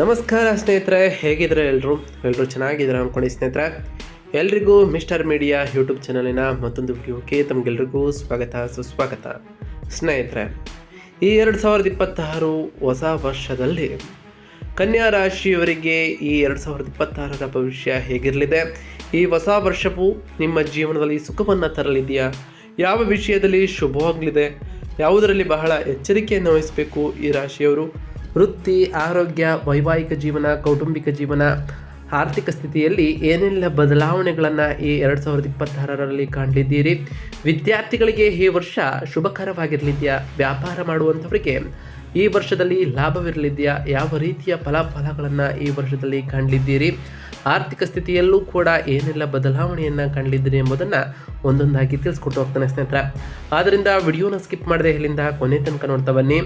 ನಮಸ್ಕಾರ ಸ್ನೇಹಿತರೆ ಹೇಗಿದ್ರೆ ಎಲ್ಲರೂ ಎಲ್ಲರೂ ಚೆನ್ನಾಗಿದ್ದಾರೆ ಅಂದ್ಕೊಂಡು ಸ್ನೇಹಿತರೆ. ಎಲ್ರಿಗೂ ಮಿಸ್ಟರ್ ಮೀಡಿಯಾ ಯೂಟ್ಯೂಬ್ ಚಾನಲಿನ ಮತ್ತೊಂದು ವಿಡಿಯೋಕ್ಕೆ ತಮಗೆಲ್ರಿಗೂ ಸ್ವಾಗತ, ಸುಸ್ವಾಗತ. ಸ್ನೇಹಿತರೆ, ಈ ಎರಡು ಸಾವಿರದ ಇಪ್ಪತ್ತಾರು ಹೊಸ ವರ್ಷದಲ್ಲಿ ಕನ್ಯಾ ರಾಶಿಯವರಿಗೆ ಈ ಎರಡು ಸಾವಿರದ ಇಪ್ಪತ್ತಾರರ ಭವಿಷ್ಯ ಹೇಗಿರಲಿದೆ? ಈ ಹೊಸ ವರ್ಷವು ನಿಮ್ಮ ಜೀವನದಲ್ಲಿ ಸುಖವನ್ನು ತರಲಿದೆಯಾ? ಯಾವ ವಿಷಯದಲ್ಲಿ ಶುಭವಾಗಲಿದೆ? ಯಾವುದರಲ್ಲಿ ಬಹಳ ಎಚ್ಚರಿಕೆಯನ್ನು ವಹಿಸಬೇಕು ಈ ರಾಶಿಯವರು? ವೃತ್ತಿ, ಆರೋಗ್ಯ, ವೈವಾಹಿಕ ಜೀವನ, ಕೌಟುಂಬಿಕ ಜೀವನ, ಆರ್ಥಿಕ ಸ್ಥಿತಿಯಲ್ಲಿ ಏನೆಲ್ಲ ಬದಲಾವಣೆಗಳನ್ನು ಈ ಎರಡು ಸಾವಿರದ ಇಪ್ಪತ್ತಾರರಲ್ಲಿ ಕಾಣಲಿದ್ದೀರಿ ವಿದ್ಯಾರ್ಥಿಗಳಿಗೆ ಈ ವರ್ಷ ಶುಭಕರವಾಗಿರಲಿದೆಯಾ? ವ್ಯಾಪಾರ ಮಾಡುವಂಥವರಿಗೆ ಈ ವರ್ಷದಲ್ಲಿ ಲಾಭವಿರಲಿದೆಯಾ? ಯಾವ ರೀತಿಯ ಫಲಾಫಲಗಳನ್ನು ಈ ವರ್ಷದಲ್ಲಿ ಕಾಣಲಿದ್ದೀರಿ ಆರ್ಥಿಕ ಸ್ಥಿತಿಯಲ್ಲೂ ಕೂಡ ಏನೆಲ್ಲ ಬದಲಾವಣೆಯನ್ನು ಕಾಣಲಿದ್ದೀರಿ ಎಂಬುದನ್ನು ಒಂದೊಂದಾಗಿ ತಿಳಿಸ್ಕೊಟ್ಟು ಹೋಗ್ತಾನೆ ಸ್ನೇಹಿತರ. ಆದ್ದರಿಂದ ವಿಡಿಯೋನ ಸ್ಕಿಪ್ ಮಾಡದೆ ಇಲ್ಲಿಂದ ಕೊನೆ ತನಕ ನೋಡ್ತಾ ಬನ್ನಿ.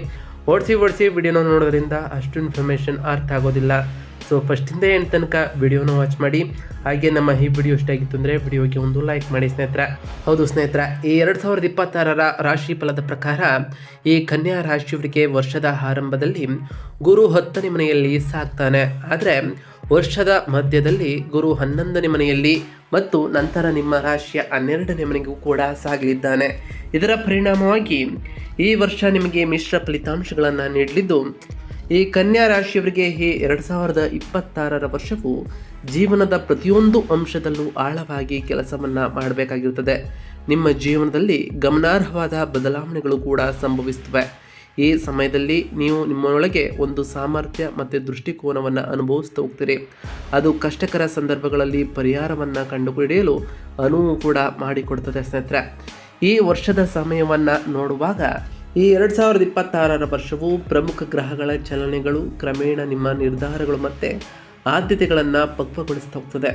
ಓಡಿಸಿ ಓಡಿಸಿ ವಿಡಿಯೋನ ನೋಡೋದ್ರಿಂದ ಅಷ್ಟು ಇನ್ಫಾರ್ಮೇಷನ್ ಅರ್ಥ ಆಗೋದಿಲ್ಲ. ಸೊ ಫಸ್ಟಿಂದ ಏನು ತನಕ ವಿಡಿಯೋನ ವಾಚ್ ಮಾಡಿ, ಹಾಗೆ ನಮ್ಮ ಈ ವಿಡಿಯೋ ಇಷ್ಟ ಆಗಿತ್ತು ಅಂದರೆ ವಿಡಿಯೋಗೆ ಒಂದು ಲೈಕ್ ಮಾಡಿ ಸ್ನೇಹಿತರೆ. ಹೌದು ಸ್ನೇಹಿತರೆ, ಈ ಎರಡು ಸಾವಿರದ ಇಪ್ಪತ್ತಾರರ ರಾಶಿ ಫಲದ ಪ್ರಕಾರ ಈ ಕನ್ಯಾ ರಾಶಿಯವರಿಗೆ ವರ್ಷದ ಆರಂಭದಲ್ಲಿ ಗುರು ಹತ್ತನೇ ಮನೆಯಲ್ಲಿ ಸಾಕ್ತಾನೆ. ಆದರೆ ವರ್ಷದ ಮಧ್ಯದಲ್ಲಿ ಗುರು ಹನ್ನೊಂದನೇ ಮನೆಯಲ್ಲಿ ಮತ್ತು ನಂತರ ನಿಮ್ಮ ರಾಶಿಯ ಹನ್ನೆರಡನೇ ಮನೆಗೂ ಕೂಡ ಸಾಗಲಿದ್ದಾನೆ. ಇದರ ಪರಿಣಾಮವಾಗಿ ಈ ವರ್ಷ ನಿಮಗೆ ಮಿಶ್ರ ಫಲಿತಾಂಶಗಳನ್ನು ನೀಡಲಿದ್ದು ಈ ಕನ್ಯಾ ರಾಶಿಯವರಿಗೆ ಈ ಎರಡು ಸಾವಿರದ ಇಪ್ಪತ್ತಾರರ ವರ್ಷವು ಜೀವನದ ಪ್ರತಿಯೊಂದು ಅಂಶದಲ್ಲೂ ಆಳವಾಗಿ ಕೆಲಸವನ್ನು ಮಾಡಬೇಕಾಗಿರುತ್ತದೆ. ನಿಮ್ಮ ಜೀವನದಲ್ಲಿ ಗಮನಾರ್ಹವಾದ ಬದಲಾವಣೆಗಳು ಕೂಡ ಸಂಭವಿಸುತ್ತವೆ. ಈ ಸಮಯದಲ್ಲಿ ನೀವು ನಿಮ್ಮೊಳಗೆ ಒಂದು ಸಾಮರ್ಥ್ಯ ಮತ್ತು ದೃಷ್ಟಿಕೋನವನ್ನು ಅನುಭವಿಸ್ತಾ ಹೋಗ್ತೀರಿ. ಅದು ಕಷ್ಟಕರ ಸಂದರ್ಭಗಳಲ್ಲಿ ಪರಿಹಾರವನ್ನು ಕಂಡುಹಿಡಿಯಲು ಅನುವು ಕೂಡ ಮಾಡಿಕೊಡ್ತದೆ ಸ್ನೇಹಿತರೆ. ಈ ವರ್ಷದ ಸಮಯವನ್ನು ನೋಡುವಾಗ ಈ ಎರಡು ಸಾವಿರದ ಇಪ್ಪತ್ತಾರರ ವರ್ಷವು ಪ್ರಮುಖ ಗ್ರಹಗಳ ಚಲನೆಗಳು ಕ್ರಮೇಣ ನಿಮ್ಮ ನಿರ್ಧಾರಗಳು ಮತ್ತು ಆದ್ಯತೆಗಳನ್ನು ಪಕ್ವಗೊಳಿಸ್ತಾ ಹೋಗ್ತದೆ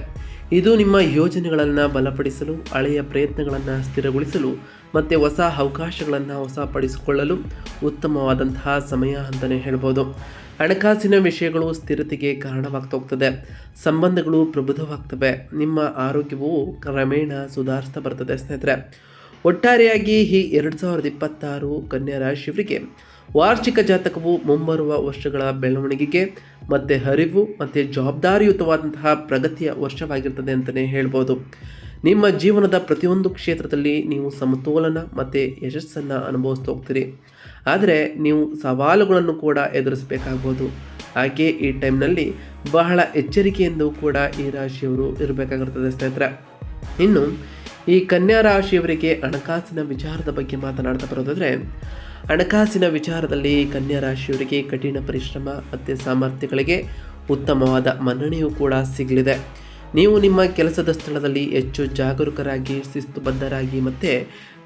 ಇದು ನಿಮ್ಮ ಯೋಜನೆಗಳನ್ನು ಬಲಪಡಿಸಲು, ಹಳೆಯ ಪ್ರಯತ್ನಗಳನ್ನು ಸ್ಥಿರಗೊಳಿಸಲು ಮತ್ತು ಹೊಸ ಅವಕಾಶಗಳನ್ನು ಹೊಸಪಡಿಸಿಕೊಳ್ಳಲು ಉತ್ತಮವಾದಂತಹ ಸಮಯ ಅಂತಲೇ ಹೇಳ್ಬೋದು. ಹಣಕಾಸಿನ ವಿಷಯಗಳು ಸ್ಥಿರತೆಗೆ ಕಾರಣವಾಗ್ತಾ ಹೋಗ್ತದೆ ಸಂಬಂಧಗಳು ಪ್ರಬುದ್ಧವಾಗ್ತವೆ. ನಿಮ್ಮ ಆರೋಗ್ಯವು ಕ್ರಮೇಣ ಸುಧಾರಿಸ್ತಾ ಬರ್ತದೆ ಸ್ನೇಹಿತರೆ. ಒಟ್ಟಾರೆಯಾಗಿ ಈ ಎರಡು ಸಾವಿರದ ಇಪ್ಪತ್ತಾರು ಕನ್ಯಾ ರಾಶಿಯವರಿಗೆ ವಾರ್ಷಿಕ ಜಾತಕವು ಮುಂಬರುವ ವರ್ಷಗಳ ಬೆಳವಣಿಗೆಗೆ, ಮತ್ತು ಹರಿವು, ಮತ್ತು ಜವಾಬ್ದಾರಿಯುತವಾದಂತಹ ಪ್ರಗತಿಯ ವರ್ಷವಾಗಿರ್ತದೆ ಅಂತಲೇ ಹೇಳ್ಬೋದು. ನಿಮ್ಮ ಜೀವನದ ಪ್ರತಿಯೊಂದು ಕ್ಷೇತ್ರದಲ್ಲಿ ನೀವು ಸಮತೋಲನ ಮತ್ತು ಯಶಸ್ಸನ್ನು ಅನುಭವಿಸ್ತಾ ಹೋಗ್ತೀರಿ. ಆದರೆ ನೀವು ಸವಾಲುಗಳನ್ನು ಕೂಡ ಎದುರಿಸಬೇಕಾಗ್ಬೋದು. ಹಾಗೆ ಈ ಟೈಮ್ನಲ್ಲಿ ಬಹಳ ಎಚ್ಚರಿಕೆಯಿಂದ ಕೂಡ ಈ ರಾಶಿಯವರು ಇರಬೇಕಾಗಿರ್ತದೆ ಸ್ನೇಹಿತರೆ. ಇನ್ನು ಈ ಕನ್ಯಾ ರಾಶಿಯವರಿಗೆ ಹಣಕಾಸಿನ ವಿಚಾರದ ಬಗ್ಗೆ ಮಾತನಾಡ್ತಾ ಬರೋದಾದರೆ, ಹಣಕಾಸಿನ ವಿಚಾರದಲ್ಲಿ ಕನ್ಯಾ ರಾಶಿಯವರಿಗೆ ಕಠಿಣ ಪರಿಶ್ರಮ ಮತ್ತು ಸಾಮರ್ಥ್ಯಗಳಿಗೆ ಉತ್ತಮವಾದ ಮನ್ನಣೆಯೂ ಕೂಡ ಸಿಗಲಿದೆ. ನೀವು ನಿಮ್ಮ ಕೆಲಸದ ಸ್ಥಳದಲ್ಲಿ ಹೆಚ್ಚು ಜಾಗರೂಕರಾಗಿ, ಶಿಸ್ತುಬದ್ಧರಾಗಿ ಮತ್ತು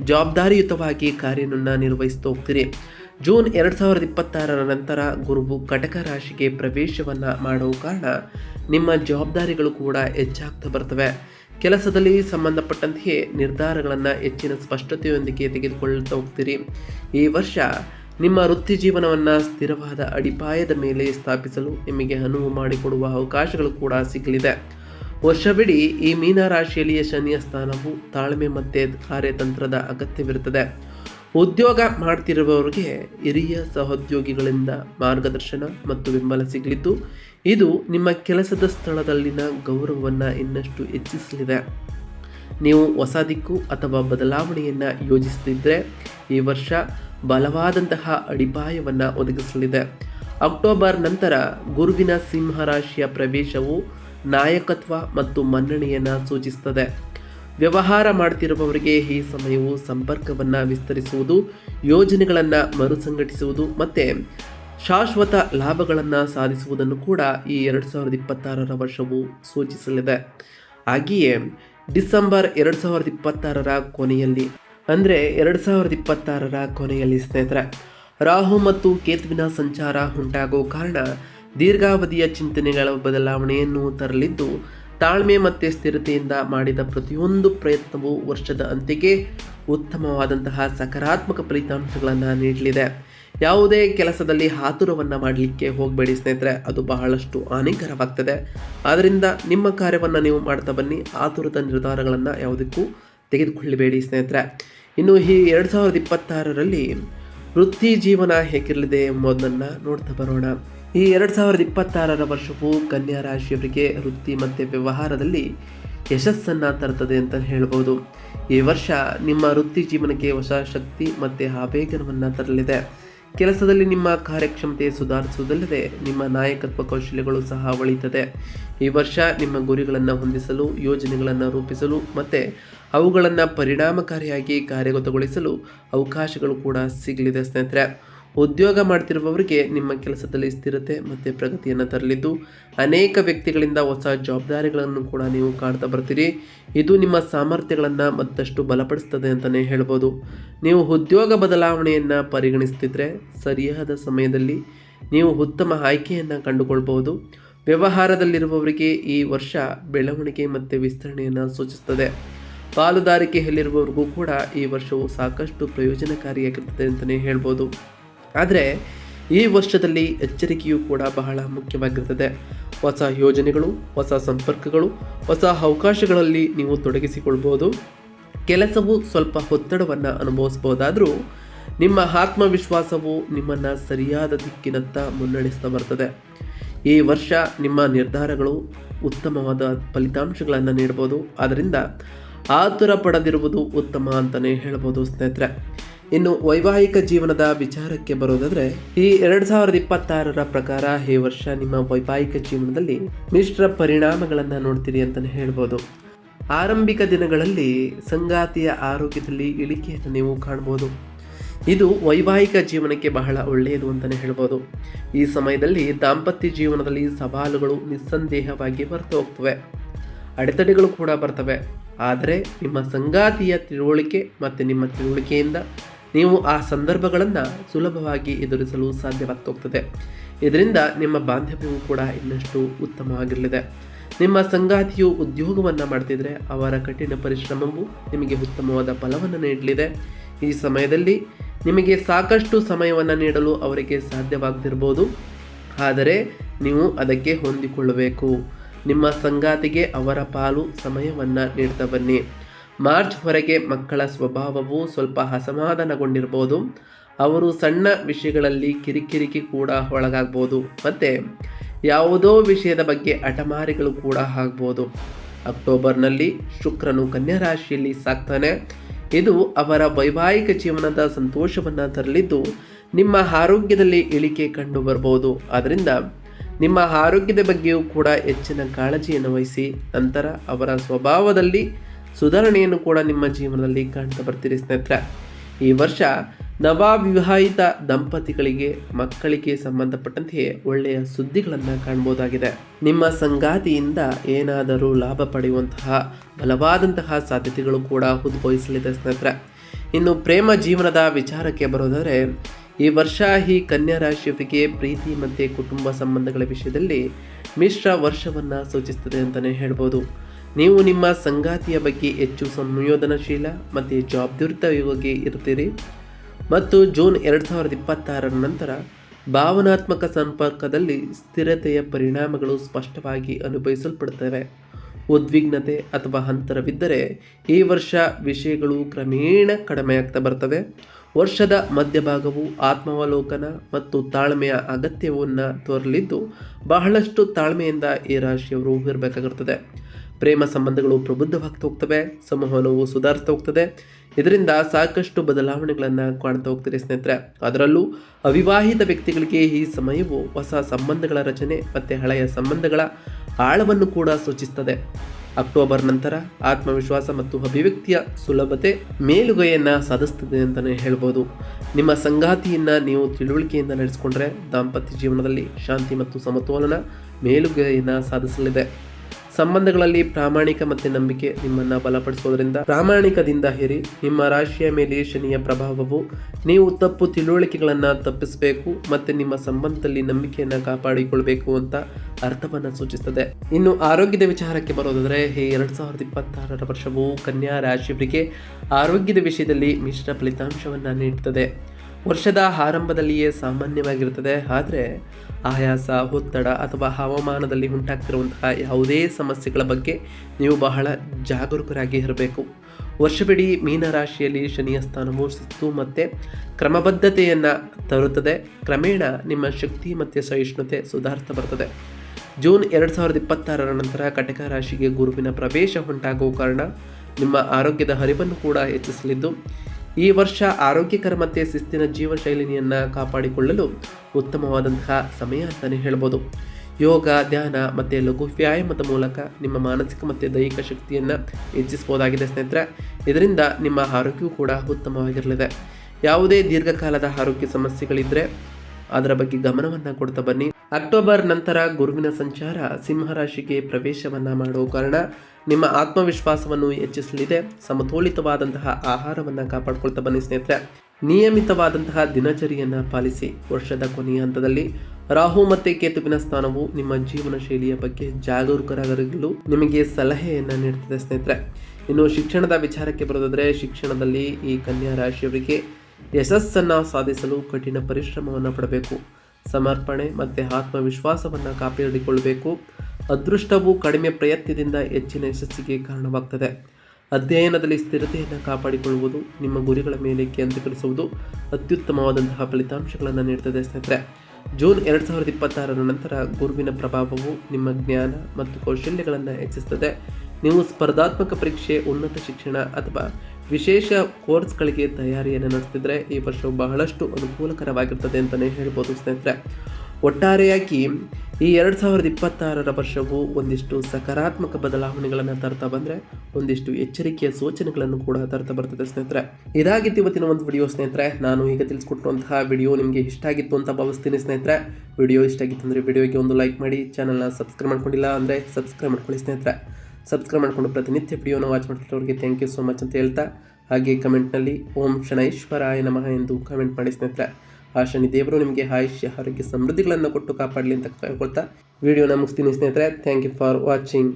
ಜವಾಬ್ದಾರಿಯುತವಾಗಿ ಕಾರ್ಯನನ್ನು ನಿರ್ವಹಿಸ್ತಾ ಹೋಗ್ತೀರಿ. ಜೂನ್ ಎರಡು ಸಾವಿರದ ಇಪ್ಪತ್ತಾರರ ನಂತರ ಗುರುವು ಕಟಕ ರಾಶಿಗೆ ಪ್ರವೇಶವನ್ನು ಮಾಡುವ ಕಾರಣ ನಿಮ್ಮ ಜವಾಬ್ದಾರಿಗಳು ಕೂಡ ಹೆಚ್ಚಾಗ್ತಾ ಬರ್ತವೆ. ಕೆಲಸದಲ್ಲಿ ಸಂಬಂಧಪಟ್ಟಂತೆಯೇ ನಿರ್ಧಾರಗಳನ್ನು ಹೆಚ್ಚಿನ ಸ್ಪಷ್ಟತೆಯೊಂದಿಗೆ ತೆಗೆದುಕೊಳ್ಳುತ್ತಾ ಹೋಗ್ತೀರಿ. ಈ ವರ್ಷ ನಿಮ್ಮ ವೃತ್ತಿ ಜೀವನವನ್ನು ಸ್ಥಿರವಾದ ಅಡಿಪಾಯದ ಮೇಲೆ ಸ್ಥಾಪಿಸಲು ನಿಮಗೆ ಅನುವು ಮಾಡಿಕೊಡುವ ಅವಕಾಶಗಳು ಕೂಡ ಸಿಗಲಿದೆ. ವರ್ಷವಿಡೀ ಈ ಮೀನ ರಾಶಿಯಲ್ಲಿಯ ಶನಿಯ ಸ್ಥಾನವು ತಾಳ್ಮೆ ಮತ್ತು ಕಾರ್ಯತಂತ್ರದ ಅಗತ್ಯವಿರುತ್ತದೆ. ಉದ್ಯೋಗ ಮಾಡ್ತಿರುವವರಿಗೆ ಹಿರಿಯ ಸಹೋದ್ಯೋಗಿಗಳಿಂದ ಮಾರ್ಗದರ್ಶನ ಮತ್ತು ಬೆಂಬಲ ಸಿಗಲಿದ್ದು ಇದು ನಿಮ್ಮ ಕೆಲಸದ ಸ್ಥಳದಲ್ಲಿನ ಗೌರವವನ್ನು ಇನ್ನಷ್ಟು ಹೆಚ್ಚಿಸಲಿದೆ. ನೀವು ಹೊಸ ದಿಕ್ಕು ಅಥವಾ ಬದಲಾವಣೆಯನ್ನು ಯೋಜಿಸುತ್ತಿದ್ದರೆ ಈ ವರ್ಷ ಬಲವಾದಂತಹ ಅಡಿಪಾಯವನ್ನು ಒದಗಿಸಲಿದೆ. ಅಕ್ಟೋಬರ್ ನಂತರ ಗುರುವಿನ ಸಿಂಹರಾಶಿಯ ಪ್ರವೇಶವು ನಾಯಕತ್ವ ಮತ್ತು ಮನ್ನಣೆಯನ್ನು ಸೂಚಿಸುತ್ತದೆ ವ್ಯವಹಾರ ಮಾಡ್ತಿರುವವರಿಗೆ ಈ ಸಮಯವು ಸಂಪರ್ಕವನ್ನು ವಿಸ್ತರಿಸುವುದು, ಯೋಜನೆಗಳನ್ನು ಮರುಸಂಘಟಿಸುವುದು ಮತ್ತು ಶಾಶ್ವತ ಲಾಭಗಳನ್ನು ಸಾಧಿಸುವುದನ್ನು ಕೂಡ ಈ ಎರಡು ಸಾವಿರದ ಇಪ್ಪತ್ತಾರರ ವರ್ಷವು ಸೂಚಿಸಲಿದೆ. ಹಾಗೆಯೇ ಡಿಸೆಂಬರ್ ಎರಡು ಸಾವಿರದ ಇಪ್ಪತ್ತಾರರ ಕೊನೆಯಲ್ಲಿ, ಅಂದರೆ ಎರಡು ಸಾವಿರದ ಇಪ್ಪತ್ತಾರರ ಕೊನೆಯಲ್ಲಿ ಸ್ನೇಹಿತರೆ, ರಾಹು ಮತ್ತು ಕೇತುವಿನ ಸಂಚಾರ ಉಂಟಾಗುವ ಕಾರಣ ದೀರ್ಘಾವಧಿಯ ಚಿಂತನೆಗಳ ಬದಲಾವಣೆಯನ್ನು ತರಲಿದ್ದು, ತಾಳ್ಮೆ ಮತ್ತು ಸ್ಥಿರತೆಯಿಂದ ಮಾಡಿದ ಪ್ರತಿಯೊಂದು ಪ್ರಯತ್ನವು ವರ್ಷದ ಅಂತ್ಯಕ್ಕೆ ಉತ್ತಮವಾದಂತಹ ಸಕಾರಾತ್ಮಕ ಫಲಿತಾಂಶಗಳನ್ನು ನೀಡಲಿದೆ. ಯಾವುದೇ ಕೆಲಸದಲ್ಲಿ ಆತುರವನ್ನು ಮಾಡಲಿಕ್ಕೆ ಹೋಗಬೇಡಿ ಸ್ನೇಹಿತರೆ, ಅದು ಬಹಳಷ್ಟು ಹಾನಿಕರವಾಗ್ತದೆ. ಆದ್ದರಿಂದ ನಿಮ್ಮ ಕಾರ್ಯವನ್ನು ನೀವು ಮಾಡ್ತಾ ಬನ್ನಿ ಆತುರದ ನಿರ್ಧಾರಗಳನ್ನು ಯಾವುದಕ್ಕೂ ತೆಗೆದುಕೊಳ್ಳಬೇಡಿ ಸ್ನೇಹಿತರೆ. ಇನ್ನು ಈ ಎರಡು ಸಾವಿರದ ಇಪ್ಪತ್ತಾರರಲ್ಲಿ ವೃತ್ತಿ ಜೀವನ ಹೇಗಿರಲಿದೆ ಎಂಬುದನ್ನು ನೋಡ್ತಾ ಬರೋಣ. ಈ ಎರಡು ಸಾವಿರದ ಇಪ್ಪತ್ತಾರರ ವರ್ಷವು ಕನ್ಯಾ ರಾಶಿಯವರಿಗೆ ವೃತ್ತಿ ಮತ್ತು ವ್ಯವಹಾರದಲ್ಲಿ ಯಶಸ್ಸನ್ನು ತರುತ್ತದೆ ಅಂತ ಹೇಳ್ಬೋದು. ಈ ವರ್ಷ ನಿಮ್ಮ ವೃತ್ತಿ ಜೀವನಕ್ಕೆ ಹೊಸ ಶಕ್ತಿ ಮತ್ತು ಆವೇಗನವನ್ನು ತರಲಿದೆ. ಕೆಲಸದಲ್ಲಿ ನಿಮ್ಮ ಕಾರ್ಯಕ್ಷಮತೆ ಸುಧಾರಿಸುವುದಲ್ಲದೆ ನಿಮ್ಮ ನಾಯಕತ್ವ ಕೌಶಲ್ಯಗಳು ಸಹ ಒಳಿತದೆ ಈ ವರ್ಷ ನಿಮ್ಮ ಗುರಿಗಳನ್ನು ಹೊಂದಿಸಲು, ಯೋಜನೆಗಳನ್ನು ರೂಪಿಸಲು ಮತ್ತು ಅವುಗಳನ್ನು ಪರಿಣಾಮಕಾರಿಯಾಗಿ ಕಾರ್ಯಗತಗೊಳಿಸಲು ಅವಕಾಶಗಳು ಕೂಡ ಸಿಗಲಿದೆ ಸ್ನೇಹಿತರೆ. ಉದ್ಯೋಗ ಮಾಡ್ತಿರುವವರಿಗೆ ನಿಮ್ಮ ಕೆಲಸದಲ್ಲಿ ಸ್ಥಿರತೆ ಮತ್ತು ಪ್ರಗತಿಯನ್ನು ತರಲಿದ್ದು, ಅನೇಕ ವ್ಯಕ್ತಿಗಳಿಂದ ಹೊಸ ಜವಾಬ್ದಾರಿಗಳನ್ನು ಕೂಡ ನೀವು ಕಾಡ್ತಾ ಬರ್ತೀರಿ. ಇದು ನಿಮ್ಮ ಸಾಮರ್ಥ್ಯಗಳನ್ನು ಮತ್ತಷ್ಟು ಬಲಪಡಿಸ್ತದೆ ಅಂತಲೇ ಹೇಳ್ಬೋದು. ನೀವು ಉದ್ಯೋಗ ಬದಲಾವಣೆಯನ್ನು ಪರಿಗಣಿಸ್ತಿದ್ರೆ ಸರಿಯಾದ ಸಮಯದಲ್ಲಿ ನೀವು ಉತ್ತಮ ಆಯ್ಕೆಯನ್ನು ಕಂಡುಕೊಳ್ಬಹುದು ವ್ಯವಹಾರದಲ್ಲಿರುವವರಿಗೆ ಈ ವರ್ಷ ಬೆಳವಣಿಗೆ ಮತ್ತು ವಿಸ್ತರಣೆಯನ್ನು ಸೂಚಿಸ್ತದೆ. ಪಾಲುದಾರಿಕೆಯಲ್ಲಿರುವವರಿಗೂ ಕೂಡ ಈ ವರ್ಷವು ಸಾಕಷ್ಟು ಪ್ರಯೋಜನಕಾರಿಯಾಗಿರ್ತದೆ ಅಂತಲೇ ಹೇಳ್ಬೋದು. ಆದರೆ ಈ ವರ್ಷದಲ್ಲಿ ಎಚ್ಚರಿಕೆಯೂ ಕೂಡ ಬಹಳ ಮುಖ್ಯವಾಗಿರುತ್ತದೆ ಹೊಸ ಯೋಜನೆಗಳು, ಹೊಸ ಸಂಪರ್ಕಗಳು, ಹೊಸ ಅವಕಾಶಗಳಲ್ಲಿ ನೀವು ತೊಡಗಿಸಿಕೊಳ್ಬೋದು. ಕೆಲಸವು ಸ್ವಲ್ಪ ಒತ್ತಡವನ್ನು ಅನುಭವಿಸ್ಬೋದಾದರೂ ನಿಮ್ಮ ಆತ್ಮವಿಶ್ವಾಸವು ನಿಮ್ಮನ್ನು ಸರಿಯಾದ ದಿಕ್ಕಿನತ್ತ ಮುನ್ನಡೆಸ್ತಾ ಬರ್ತದೆ. ಈ ವರ್ಷ ನಿಮ್ಮ ನಿರ್ಧಾರಗಳು ಉತ್ತಮವಾದ ಫಲಿತಾಂಶಗಳನ್ನು ನೀಡ್ಬೋದು. ಆದ್ದರಿಂದ ಆತುರ ಪಡೆದಿರುವುದು ಉತ್ತಮ ಅಂತಲೇ ಹೇಳ್ಬೋದು ಸ್ನೇಹಿತರೆ. ಇನ್ನು ವೈವಾಹಿಕ ಜೀವನದ ವಿಚಾರಕ್ಕೆ ಬರೋದಾದ್ರೆ ಈ ಎರಡ್ ಸಾವಿರದ ಇಪ್ಪತ್ತಾರರ ಪ್ರಕಾರ ಈ ವರ್ಷ ನಿಮ್ಮ ವೈವಾಹಿಕ ಜೀವನದಲ್ಲಿ ಮಿಶ್ರ ಪರಿಣಾಮಗಳನ್ನು ನೋಡ್ತೀರಿ ಅಂತಲೇ ಹೇಳ್ಬೋದು. ಆರಂಭಿಕ ದಿನಗಳಲ್ಲಿ ಸಂಗಾತಿಯ ಆರೋಗ್ಯದಲ್ಲಿ ಇಳಿಕೆಯನ್ನು ನೀವು ಕಾಣ್ಬೋದು. ಇದು ವೈವಾಹಿಕ ಜೀವನಕ್ಕೆ ಬಹಳ ಒಳ್ಳೆಯದು ಅಂತಲೇ ಹೇಳ್ಬೋದು. ಈ ಸಮಯದಲ್ಲಿ ದಾಂಪತ್ಯ ಜೀವನದಲ್ಲಿ ಸವಾಲುಗಳು ನಿಸ್ಸಂದೇಹವಾಗಿ ಬರ್ತಾ ಹೋಗ್ತವೆ ಅಡೆತಡೆಗಳು ಕೂಡ ಬರ್ತವೆ. ಆದರೆ ನಿಮ್ಮ ಸಂಗಾತಿಯ ತಿಳುವಳಿಕೆ ಮತ್ತು ನಿಮ್ಮ ತಿಳುವಳಿಕೆಯಿಂದ ನೀವು ಆ ಸಂದರ್ಭಗಳನ್ನು ಸುಲಭವಾಗಿ ಎದುರಿಸಲು ಸಾಧ್ಯವಾಗ್ತೋಗ್ತದೆ. ಇದರಿಂದ ನಿಮ್ಮ ಬಾಂಧವ್ಯವು ಕೂಡ ಇನ್ನಷ್ಟು ಉತ್ತಮವಾಗಿರಲಿದೆ. ನಿಮ್ಮ ಸಂಗಾತಿಯು ಉದ್ಯೋಗವನ್ನು ಮಾಡ್ತಿದ್ರೆ ಅವರ ಕಠಿಣ ಪರಿಶ್ರಮವು ನಿಮಗೆ ಉತ್ತಮವಾದ ಫಲವನ್ನು ನೀಡಲಿದೆ. ಈ ಸಮಯದಲ್ಲಿ ನಿಮಗೆ ಸಾಕಷ್ಟು ಸಮಯವನ್ನು ನೀಡಲು ಅವರಿಗೆ ಸಾಧ್ಯವಾಗದಿರ್ಬೋದು ಆದರೆ ನೀವು ಅದಕ್ಕೆ ಹೊಂದಿಕೊಳ್ಳಬೇಕು. ನಿಮ್ಮ ಸಂಗಾತಿಗೆ ಅವರ ಪಾಲು ಸಮಯವನ್ನು ನೀಡ್ತಾ ಬನ್ನಿ. ಮಾರ್ಚ್ ಹೊರಗೆ ಮಕ್ಕಳ ಸ್ವಭಾವವು ಸ್ವಲ್ಪ ಅಸಮಾಧಾನಗೊಂಡಿರ್ಬೋದು. ಅವರು ಸಣ್ಣ ವಿಷಯಗಳಲ್ಲಿ ಕಿರಿಕಿರಿಕಿ ಕೂಡ ಒಳಗಾಗ್ಬೋದು. ಮತ್ತು ಯಾವುದೋ ವಿಷಯದ ಬಗ್ಗೆ ಅಟಮಾರಿಗಳು ಕೂಡ ಆಗ್ಬೋದು. ಅಕ್ಟೋಬರ್ನಲ್ಲಿ ಶುಕ್ರನು ಕನ್ಯಾ ರಾಶಿಯಲ್ಲಿ ಸಾಕ್ತಾನೆ. ಇದು ಅವರ ವೈವಾಹಿಕ ಜೀವನದ ಸಂತೋಷವನ್ನು ತರಲಿದ್ದು, ನಿಮ್ಮ ಆರೋಗ್ಯದಲ್ಲಿ ಇಳಿಕೆ ಕಂಡು ಬರ್ಬೋದು ಆದ್ದರಿಂದ ನಿಮ್ಮ ಆರೋಗ್ಯದ ಬಗ್ಗೆಯೂ ಕೂಡ ಹೆಚ್ಚಿನ ಕಾಳಜಿಯನ್ನು ವಹಿಸಿ, ನಂತರ ಅವರ ಸ್ವಭಾವದಲ್ಲಿ ಸುಧಾರಣೆಯನ್ನು ಕೂಡ ನಿಮ್ಮ ಜೀವನದಲ್ಲಿ ಕಾಣ್ತಾ ಬರ್ತೀರಿ ಸ್ನೇಹಿತರೆ. ಈ ವರ್ಷ ನವವಿವಾಹಿತ ದಂಪತಿಗಳಿಗೆ ಮಕ್ಕಳಿಗೆ ಸಂಬಂಧಪಟ್ಟಂತೆ ಒಳ್ಳೆಯ ಸುದ್ದಿಗಳನ್ನು ಕಾಣ್ಬೋದಾಗಿದೆ. ನಿಮ್ಮ ಸಂಗಾತಿಯಿಂದ ಏನಾದರೂ ಲಾಭ ಪಡೆಯುವಂತಹ ಬಲವಾದಂತಹ ಸಾಧ್ಯತೆಗಳು ಕೂಡ ಉದ್ಭವಿಸಲಿದೆ ಸ್ನೇಹಿತರೆ. ಇನ್ನು ಪ್ರೇಮ ಜೀವನದ ವಿಚಾರಕ್ಕೆ ಬರೋದಾದರೆ, ಈ ವರ್ಷ ಈ ಕನ್ಯಾ ರಾಶಿಯವರಿಗೆ ಪ್ರೀತಿ ಮತ್ತು ಕುಟುಂಬ ಸಂಬಂಧಗಳ ವಿಷಯದಲ್ಲಿ ಮಿಶ್ರ ವರ್ಷವನ್ನು ಸೂಚಿಸುತ್ತದೆ ಅಂತಲೇ ಹೇಳ್ಬೋದು. ನೀವು ನಿಮ್ಮ ಸಂಗಾತಿಯ ಬಗ್ಗೆ ಹೆಚ್ಚು ಸಂಯೋಜನಶೀಲ ಮತ್ತು ಜವಾಬ್ದಾರಿಯುತವಾಗಿ ಇರ್ತೀರಿ ಮತ್ತು ಜೂನ್ ಎರಡು ಸಾವಿರದ ಇಪ್ಪತ್ತಾರರ ನಂತರ ಭಾವನಾತ್ಮಕ ಸಂಪರ್ಕದಲ್ಲಿ ಸ್ಥಿರತೆಯ ಪರಿಣಾಮಗಳು ಸ್ಪಷ್ಟವಾಗಿ ಅನುಭವಿಸಲ್ಪಡುತ್ತವೆ. ಉದ್ವಿಗ್ನತೆ ಅಥವಾ ಅಂತರವಿದ್ದರೆ ಈ ವರ್ಷ ವಿಷಯಗಳು ಕ್ರಮೇಣ ಕಡಿಮೆಯಾಗ್ತಾ ಬರ್ತವೆ. ವರ್ಷದ ಮಧ್ಯಭಾಗವು ಆತ್ಮಾವಲೋಕನ ಮತ್ತು ತಾಳ್ಮೆಯ ಅಗತ್ಯವನ್ನು ತೋರಲಿದ್ದು ಬಹಳಷ್ಟು ತಾಳ್ಮೆಯಿಂದ ಈ ರಾಶಿಯವರು ಇರಬೇಕಾಗಿರ್ತದೆ. ಪ್ರೇಮ ಸಂಬಂಧಗಳು ಪ್ರಬುದ್ಧವಾಗ್ತಾ ಹೋಗ್ತವೆ, ಸಂವಹನವು ಸುಧಾರಿಸ್ತಾ ಹೋಗ್ತದೆ. ಇದರಿಂದ ಸಾಕಷ್ಟು ಬದಲಾವಣೆಗಳನ್ನು ಕಾಣ್ತಾ ಹೋಗ್ತಾರೆ ಸ್ನೇಹಿತರೆ. ಅದರಲ್ಲೂ ಅವಿವಾಹಿತ ವ್ಯಕ್ತಿಗಳಿಗೆ ಈ ಸಮಯವು ಹೊಸ ಸಂಬಂಧಗಳ ರಚನೆ ಮತ್ತು ಹಳೆಯ ಸಂಬಂಧಗಳ ಆಳವನ್ನು ಕೂಡ ಸೂಚಿಸ್ತದೆ. ಅಕ್ಟೋಬರ್ ನಂತರ ಆತ್ಮವಿಶ್ವಾಸ ಮತ್ತು ಅಭಿವ್ಯಕ್ತಿಯ ಸುಲಭತೆ ಮೇಲುಗೈಯನ್ನು ಸಾಧಿಸ್ತದೆ ಅಂತಲೇ ಹೇಳ್ಬೋದು. ನಿಮ್ಮ ಸಂಗಾತಿಯನ್ನು ನೀವು ತಿಳುವಳಿಕೆಯಿಂದ ನಡೆಸಿಕೊಂಡ್ರೆ ದಾಂಪತ್ಯ ಜೀವನದಲ್ಲಿ ಶಾಂತಿ ಮತ್ತು ಸಮತೋಲನ ಮೇಲುಗೈಯನ್ನು ಸಾಧಿಸಲಿದೆ. ಸಂಬಂಧಗಳಲ್ಲಿ ಪ್ರಾಮಾಣಿಕ ಮತ್ತು ನಂಬಿಕೆ ನಿಮ್ಮನ್ನ ಬಲಪಡಿಸುವುದರಿಂದ ಪ್ರಾಮಾಣಿಕದಿಂದ ಹೇರಿ. ನಿಮ್ಮ ರಾಶಿಯ ಮೇಲೆ ಶನಿಯ ಪ್ರಭಾವವು ನೀವು ತಪ್ಪು ತಿಳುವಳಿಕೆಗಳನ್ನ ತಪ್ಪಿಸಬೇಕು ಮತ್ತು ನಿಮ್ಮ ಸಂಬಂಧದಲ್ಲಿ ನಂಬಿಕೆಯನ್ನು ಕಾಪಾಡಿಕೊಳ್ಬೇಕು ಅಂತ ಅರ್ಥವನ್ನ ಸೂಚಿಸುತ್ತದೆ ಇನ್ನು ಆರೋಗ್ಯದ ವಿಚಾರಕ್ಕೆ ಬರೋದಾದರೆ ಈ ಎರಡು ಸಾವಿರದ ಇಪ್ಪತ್ತಾರರ ವರ್ಷವು ಕನ್ಯಾ ರಾಶಿಯವರಿಗೆ ಆರೋಗ್ಯದ ವಿಷಯದಲ್ಲಿ ಮಿಶ್ರ ಫಲಿತಾಂಶವನ್ನು ನೀಡುತ್ತದೆ ವರ್ಷದ ಆರಂಭದಲ್ಲಿಯೇ ಸಾಮಾನ್ಯವಾಗಿರುತ್ತದೆ. ಆದರೆ ಆಯಾಸ, ಒತ್ತಡ ಅಥವಾ ಹವಾಮಾನದಲ್ಲಿ ಉಂಟಾಗ್ತಿರುವಂತಹ ಯಾವುದೇ ಸಮಸ್ಯೆಗಳ ಬಗ್ಗೆ ನೀವು ಬಹಳ ಜಾಗರೂಕರಾಗಿ ಇರಬೇಕು. ವರ್ಷವಿಡೀ ಮೀನರಾಶಿಯಲ್ಲಿ ಶನಿಯ ಸ್ಥಾನವು ಶಿಸ್ತು ಮತ್ತು ಕ್ರಮಬದ್ಧತೆಯನ್ನು ತರುತ್ತದೆ. ಕ್ರಮೇಣ ನಿಮ್ಮ ಶಕ್ತಿ ಮತ್ತು ಸಹಿಷ್ಣುತೆ ಸುಧಾರಿಸ್ತಾ ಬರ್ತದೆ. ಜೂನ್ ಎರಡು ಸಾವಿರದ ಇಪ್ಪತ್ತಾರರ ನಂತರ ಕಟಕ ರಾಶಿಗೆ ಗುರುವಿನ ಪ್ರವೇಶ ಉಂಟಾಗುವ ಕಾರಣ ನಿಮ್ಮ ಆರೋಗ್ಯದ ಹರಿವನ್ನು ಕೂಡ ಹೆಚ್ಚಿಸಲಿದ್ದು ಈ ವರ್ಷ ಆರೋಗ್ಯಕರ ಮತ್ತು ಶಿಸ್ತಿನ ಜೀವ ಶೈಲಿಯನ್ನು ಕಾಪಾಡಿಕೊಳ್ಳಲು ಉತ್ತಮವಾದಂತಹ ಸಮಯ ಅಂತಲೇ ಹೇಳ್ಬೋದು. ಯೋಗ, ಧ್ಯಾನ ಮತ್ತು ಲಘು ವ್ಯಾಯಾಮದ ಮೂಲಕ ನಿಮ್ಮ ಮಾನಸಿಕ ಮತ್ತು ದೈಹಿಕ ಶಕ್ತಿಯನ್ನು ಹೆಚ್ಚಿಸಬಹುದಾಗಿದೆ ಸ್ನೇಹಿತರೆ. ಇದರಿಂದ ನಿಮ್ಮ ಆರೋಗ್ಯವು ಕೂಡ ಉತ್ತಮವಾಗಿರಲಿದೆ. ಯಾವುದೇ ದೀರ್ಘಕಾಲದ ಆರೋಗ್ಯ ಸಮಸ್ಯೆಗಳಿದ್ದರೆ ಅದರ ಬಗ್ಗೆ ಗಮನವನ್ನು ಕೊಡ್ತಾ ಬನ್ನಿ. ಅಕ್ಟೋಬರ್ ನಂತರ ಗುರುವಿನ ಸಂಚಾರ ಸಿಂಹರಾಶಿಗೆ ಪ್ರವೇಶವನ್ನು ಮಾಡುವ ಕಾರಣ ನಿಮ್ಮ ಆತ್ಮವಿಶ್ವಾಸವನ್ನು ಹೆಚ್ಚಿಸಲಿದೆ. ಸಮತೋಲಿತವಾದಂತಹ ಆಹಾರವನ್ನು ಕಾಪಾಡಿಕೊಳ್ತಾ ಬನ್ನಿ ಸ್ನೇಹಿತರೆ. ನಿಯಮಿತವಾದಂತಹ ದಿನಚರಿಯನ್ನು ಪಾಲಿಸಿ. ವರ್ಷದ ಕೊನೆಯ ಹಂತದಲ್ಲಿ ರಾಹು ಮತ್ತು ಕೇತುವಿನ ಸ್ಥಾನವು ನಿಮ್ಮ ಜೀವನ ಶೈಲಿಯ ಬಗ್ಗೆ ಜಾಗರೂಕರಾಗಲು ನಿಮಗೆ ಸಲಹೆಯನ್ನು ನೀಡುತ್ತದೆ ಸ್ನೇಹಿತರೆ. ಇನ್ನು ಶಿಕ್ಷಣದ ವಿಚಾರಕ್ಕೆ ಬರೋದಾದರೆ ಶಿಕ್ಷಣದಲ್ಲಿ ಈ ಕನ್ಯಾ ರಾಶಿಯವರಿಗೆ ಯಶಸ್ಸನ್ನು ಸಾಧಿಸಲು ಕಠಿಣ ಪರಿಶ್ರಮವನ್ನು ಪಡಬೇಕು. ಸಮರ್ಪಣೆ ಮತ್ತು ಆತ್ಮವಿಶ್ವಾಸವನ್ನು ಕಾಪಾಡಿಕೊಳ್ಳಬೇಕು. ಅದೃಷ್ಟವು ಕಡಿಮೆ ಪ್ರಯತ್ನದಿಂದ ಹೆಚ್ಚಿನ ಯಶಸ್ಸಿಗೆ ಕಾರಣವಾಗ್ತದೆ. ಅಧ್ಯಯನದಲ್ಲಿ ಸ್ಥಿರತೆಯನ್ನು ಕಾಪಾಡಿಕೊಳ್ಳುವುದು, ನಿಮ್ಮ ಗುರಿಗಳ ಮೇಲೆ ಕೇಂದ್ರೀಕರಿಸುವುದು ಅತ್ಯುತ್ತಮವಾದಂತಹ ಫಲಿತಾಂಶಗಳನ್ನು ನೀಡುತ್ತದೆ ಸ್ನೇಹಿತರೆ. ಜೂನ್ ಎರಡು ಸಾವಿರದ ಇಪ್ಪತ್ತಾರರ ನಂತರ ಗುರುವಿನ ಪ್ರಭಾವವು ನಿಮ್ಮ ಜ್ಞಾನ ಮತ್ತು ಕೌಶಲ್ಯಗಳನ್ನು ಹೆಚ್ಚಿಸುತ್ತದೆ ನೀವು ಸ್ಪರ್ಧಾತ್ಮಕ ಪರೀಕ್ಷೆ, ಉನ್ನತ ಶಿಕ್ಷಣ ಅಥವಾ ವಿಶೇಷ ಕೋರ್ಸ್ಗಳಿಗೆ ತಯಾರಿಯನ್ನು ನಡೆಸ್ತಿದ್ರೆ ಈ ವರ್ಷವು ಬಹಳಷ್ಟು ಅನುಕೂಲಕರವಾಗಿರ್ತದೆ ಅಂತಲೇ ಹೇಳ್ಬೋದು ಸ್ನೇಹಿತರೆ. ಒಟ್ಟಾರೆಯಾಗಿ ಈ ಎರಡು ಸಾವಿರದ ಇಪ್ಪತ್ತಾರರ ವರ್ಷವು ಒಂದಿಷ್ಟು ಸಕಾರಾತ್ಮಕ ಬದಲಾವಣೆಗಳನ್ನು ತರ್ತಾ ಬಂದರೆ, ಒಂದಿಷ್ಟು ಎಚ್ಚರಿಕೆಯ ಸೂಚನೆಗಳನ್ನು ಕೂಡ ತರ್ತಾ ಬರ್ತದೆ ಸ್ನೇಹಿತರೆ. ಇದಾಗಿತ್ತು ಇವತ್ತಿನ ಒಂದು ವಿಡಿಯೋ ಸ್ನೇಹಿತರೆ, ನಾನು ಈಗ ತಿಳಿಸ್ಕೊಟ್ಟಿರುವಂತಹ ವಿಡಿಯೋ ನಿಮಗೆ ಇಷ್ಟ ಆಗಿತ್ತು ಅಂತ ಭಾವಿಸ್ತೀನಿ ಸ್ನೇಹಿತರೆ. ವಿಡಿಯೋ ಇಷ್ಟ ಆಗಿತ್ತು ಅಂದರೆ ವಿಡಿಯೋಗೆ ಒಂದು ಲೈಕ್ ಮಾಡಿ, ಚಾನಲ್ನ ಸಬ್ಸ್ಕ್ರೈಬ್ ಮಾಡ್ಕೊಂಡಿಲ್ಲ ಅಂದರೆ ಸಬ್ಸ್ಕ್ರೈಬ್ ಮಾಡ್ಕೊಳ್ಳಿ ಸ್ನೇಹಿತರೆ. ಸಬ್ಸ್ಕ್ರೈಬ್ ಮಾಡ್ಕೊಂಡು ಪ್ರತಿನಿತ್ಯ ವಿಡಿಯೋನ ವಾಚ್ ಮಾಡ್ತಿರೋರಿಗೆ ಥ್ಯಾಂಕ್ ಯು ಸೋ ಮಚ್ ಅಂತ ಹೇಳ್ತಾ, ಹಾಗೆ ಕಮೆಂಟ್ನಲ್ಲಿ ಓಂ ಶನೈಶ್ವರಾಯ ನಮಃ ಎಂದು ಕಮೆಂಟ್ ಮಾಡಿ ಸ್ನೇಹಿತರೆ. ಆ ಶನಿ ದೇವರು ನಿಮಗೆ ಆಯುಷ್ಯ, ಆರೋಗ್ಯ, ಸಮೃದ್ಧಿಗಳನ್ನು ಕೊಟ್ಟು ಕಾಪಾಡಲಿ ಅಂತ ಕೇಳ್ಕೊಳ್ತಾ ವಿಡಿಯೋನ ಮುಗಿಸ್ತೀನಿ ಸ್ನೇಹಿತರೆ. Thank you for watching